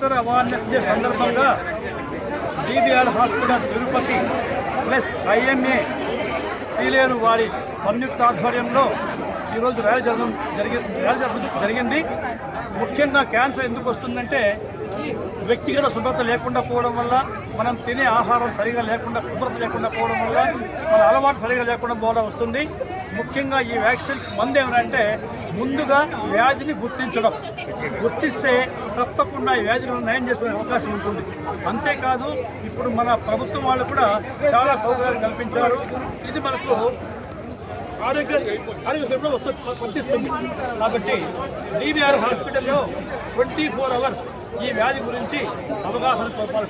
Cancer awareness day సందర్భంగా BBR hospital Tirupati plus IMA Pileru వారి సంయుక్త ఆధ్వర్యంలో ఈరోజు ర్యాలీ జరగడం జరిగి ర్యాలీ జరగడం జరిగింది. ముఖ్యంగా క్యాన్సర్ ఎందుకు వస్తుందంటే వ్యక్తిగత శుభ్రత లేకుండా పోవడం వల్ల మనం తినే ఆహారం సరిగా లేకుండా శుభ్రత లేకుండా పోవడం వల్ల మన అలవాటు సరిగా లేకుండా పోవడం వస్తుంది. ముఖ్యంగా ఈ వ్యాక్సిన్ మంది ఏమంటే ముందుగా వ్యాధిని గుర్తించడం. గుర్తిస్తే తప్పకుండా వ్యాధులను నయం చేసుకునే అవకాశం ఉంటుంది. అంతేకాదు ఇప్పుడు మన ప్రభుత్వం వాళ్ళు కూడా చాలా సౌకర్యాలు కల్పించారు. ఇది మనకు ఆరోగ్య ఆరోగ్య సేవలో వర్తిస్తుంది. కాబట్టి డిబిఆర్ హాస్పిటల్లో ట్వంటీ ఫోర్ అవర్స్ ఈ వ్యాధి గురించి అవగాహన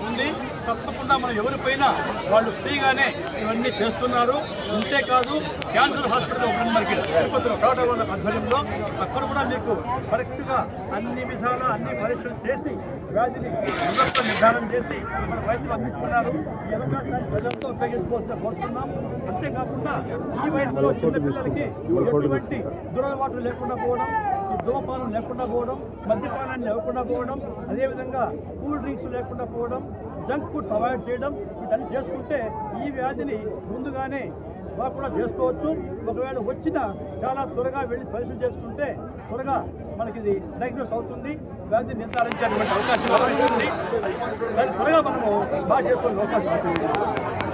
ఉంది. తప్పకుండా మనం ఎవరిపైన వాళ్ళు ఫ్రీగానే ఇవన్నీ చేస్తున్నారు. అంతేకాదు క్యాన్సర్ హాస్పిటల్ ఒకటి మనకి తిరుపతిలో టాటా వాళ్ళ ఆధ్వర్యంలో అక్కడ కూడా మీకు కరెక్ట్గా అన్ని విధాల అన్ని పరీక్షలు చేసి వ్యాధిని ముందస్తు నిర్ధారణ చేసి మన వైద్యులు అందిస్తున్నారు. ఈ అవకాశాన్ని ప్రజలతో ఉపయోగించుకోవాల్సిన కోరుతున్నాం. అంతేకాకుండా ఈ వయసులో చిన్నపిల్లలకి ఎటువంటి దురలవాట్లు లేకుండా పోవడం ధూమపానం లేకుండా పోవడం మద్యపానాన్ని లేకుండా పోవడం అదేవిధంగా కూల్ డ్రింక్స్ లేకుండా పోవడం జంక్ ఫుడ్స్ అవాయిడ్ చేయడం ఇవన్నీ చేసుకుంటే ఈ వ్యాధిని ముందుగానే కూడా చేసుకోవచ్చు. ఒకవేళ వచ్చినా చాలా త్వరగా వెళ్ళి పరిశీలన చేసుకుంటే త్వరగా మనకి ఇది డయాగ్నోస్ అవుతుంది. వ్యాధి నిర్ధారించేటువంటి అవకాశం లభిస్తుంది దాన్ని త్వరగా మనము బాగా చేసుకునే అవకాశం ఉంటుంది.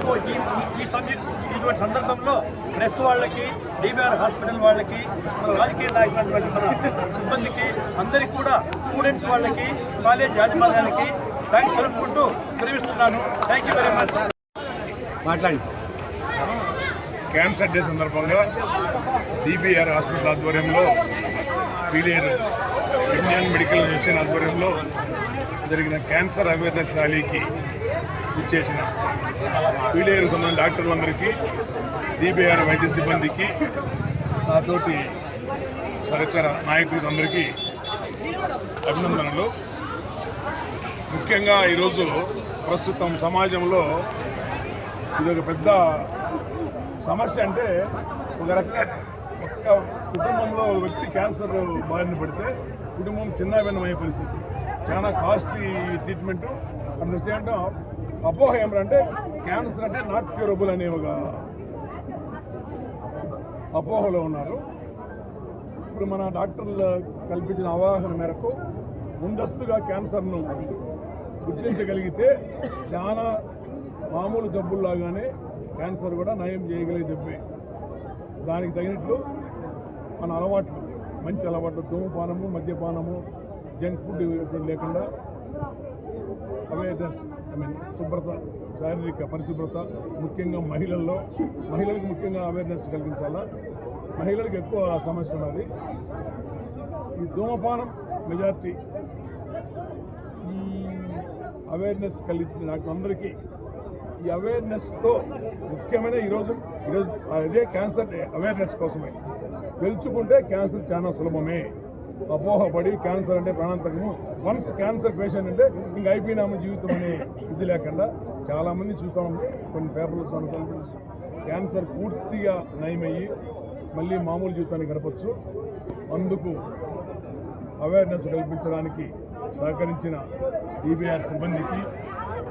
సో ఈ ఈ- సబ్జెక్ట్ ఇటువంటి సందర్భంలో ప్రెస్ వాళ్ళకి డిబిఆర్ హాస్పిటల్ వాళ్ళకి మన రాజకీయ నాయకులైనటువంటి మన సిబ్బందికి అందరికీ కూడా స్టూడెంట్స్ వాళ్ళకి కాలేజ్ యాజమాన్యానికి థ్యాంక్స్ తెలుపుకుంటూ విరమిస్తున్నాను థ్యాంక్ యూ వెరీ మచ్ మాట్లాడి క్యాన్సర్ డే సందర్భంగా డిబిఆర్ హాస్పిటల్ ఆధ్వర్యంలో పీలేరు ఇండియన్ మెడికల్ అసోసియేషన్ ఆధ్వర్యంలో జరిగిన క్యాన్సర్ అవేర్నెస్ ర్యాలీకి ఇచ్చేసిన పీలేరు సంబంధించిన డాక్టర్లందరికీ డిబిఆర్ వైద్య సిబ్బందికి నాతోటి సహచర నాయకులకు అందరికీ అభినందనలు. ముఖ్యంగా ఈరోజు ప్రస్తుతం సమాజంలో ఇది ఒక పెద్ద సమస్య అంటే ఒక రకంగా ఒక్క కుటుంబంలో వ్యక్తి క్యాన్సర్ బారిన పడితే కుటుంబం చిన్నభిన్నమయ్యే పరిస్థితి. చాలా కాస్ట్లీ ట్రీట్మెంట్. అట్ ద అపోహ ఏమిటంటే క్యాన్సర్ అంటే నాట్ క్యూరబుల్ అనే ఒక అపోహలో ఉన్నారు. ఇప్పుడు మన డాక్టర్లు కల్పించిన అవగాహన మేరకు ముందస్తుగా క్యాన్సర్ను గుర్తించగలిగితే చాలా మామూలు జబ్బుల్లాగానే క్యాన్సర్ కూడా నయం చేయగలిగే జబ్బే. దానికి తగినట్లు మన అలవాట్లు మంచి అలవాట్లు ధూమపానము మద్యపానము జంక్ ఫుడ్ లేకుండా అవేర్నెస్ ఐ మీన్ శుభ్రత శారీరక పరిశుభ్రత ముఖ్యంగా మహిళల్లో మహిళలకు ముఖ్యంగా అవేర్నెస్ కలిగించాలా? మహిళలకు ఎక్కువ సమస్య ఉన్నది. ఈ ధూమపానం మెజార్టీ అవేర్నెస్ కలిగింది నాకు అందరికీ ఈ అవేర్నెస్తో ముఖ్యమైన ఈరోజు ఈరోజు అదే క్యాన్సర్ అవేర్నెస్ కోసమే. తెలుసుకుంటే క్యాన్సర్ చాలా సులభమే. అపోహపడి క్యాన్సర్ అంటే ప్రాణాంతకము. వన్స్ క్యాన్సర్ పేషెంట్ అంటే ఇంక అయిపోయినాము జీవితం అనే ఇది లేకుండా చాలామంది చూస్తూ కొన్ని పేపర్లు చూడండి క్యాన్సర్ పూర్తిగా నయమయ్యి మళ్ళీ మామూలు జీవితాన్ని గడపచ్చు. అందుకు అవేర్నెస్ కల్పించడానికి సహకరించిన ఈబీఆర్ సిబ్బందికి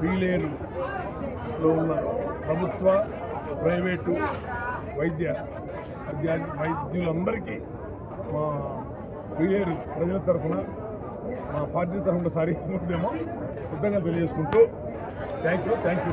పీలేరులో ఉన్న ప్రభుత్వ ప్రైవేటు వైద్య వైద్యులందరికీ మా పీలేరు ప్రజల తరఫున మా పార్టీ తరఫున సారీ ఏమో కృతజ్ఞతలు తెలియజేసుకుంటూ థ్యాంక్ యూ థ్యాంక్ యూ.